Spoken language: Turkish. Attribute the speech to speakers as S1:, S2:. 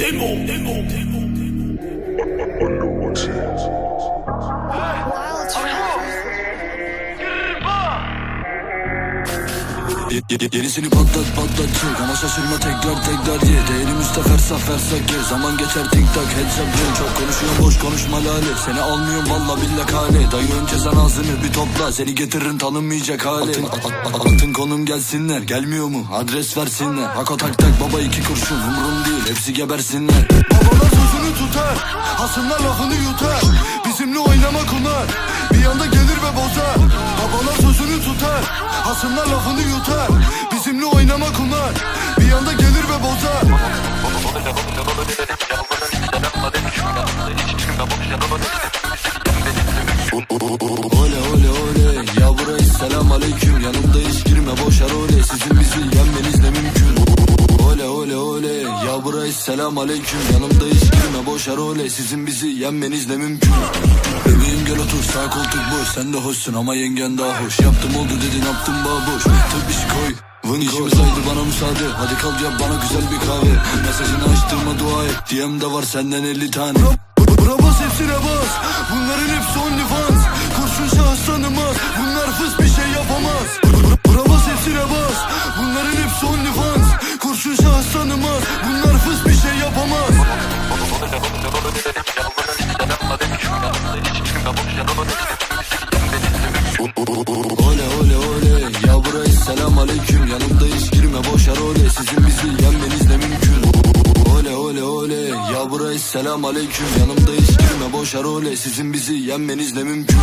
S1: Demo, demo, demo.
S2: Yenisini patlat patlat. Çık Ama şaşırma tekrar tekrar ye. Değerim üstte fersa fersa gez Zaman geçer tik tak headshot drink Çok konuşuyorum boş konuşma lale. Seni almıyorum valla billah kale. Dayı önce sen ağzını bir topla. Seni getiririm tanınmayacak hale. Atın, at- at- atın konum gelsinler. Gelmiyor mu? Adres versinler. Hako tak tak baba iki kurşun. Umrum değil hepsi gebersinler.
S3: Babalar sözünü tutar. Hasımlar lafını yutar Hasımlar lafını yutar Bizimle oynama kunar Bir anda gelir ve bozar.
S2: Ole selam aleyküm Yanımda hiç girme boş ole Sizin bizi yenmeniz ne mümkün. Bebeğim gel otur sağ koltuk boş. Sen de hoşsun ama yengen daha hoş. Yaptım oldu dedin yaptım boş. Tıp işi koy. Vın İşimiz aydı bana müsaade. Hadi kal yap bana güzel bir kahve. Mesajını açtığıma dua et. DM'de var senden 50 tane.
S3: Bura bas hepsine bas Bunların hepsi OnlyFans. Kurşun şahıs tanımaz. Bunlar fıs bir şey yapamaz. Bura bas hepsine bas Bunların hepsi OnlyFans Şahıs tanımaz Bunlar fıs bir şey yapamaz.
S2: Ole ole ole Ya burayı selam aleyküm. Yanımda hiç girme boş ole. Sizin bizi yenmeniz ne mümkün. Ole ole ole Ya burayı selam aleyküm. Yanımda hiç girme boş ole. Sizin bizi yenmeniz ne mümkün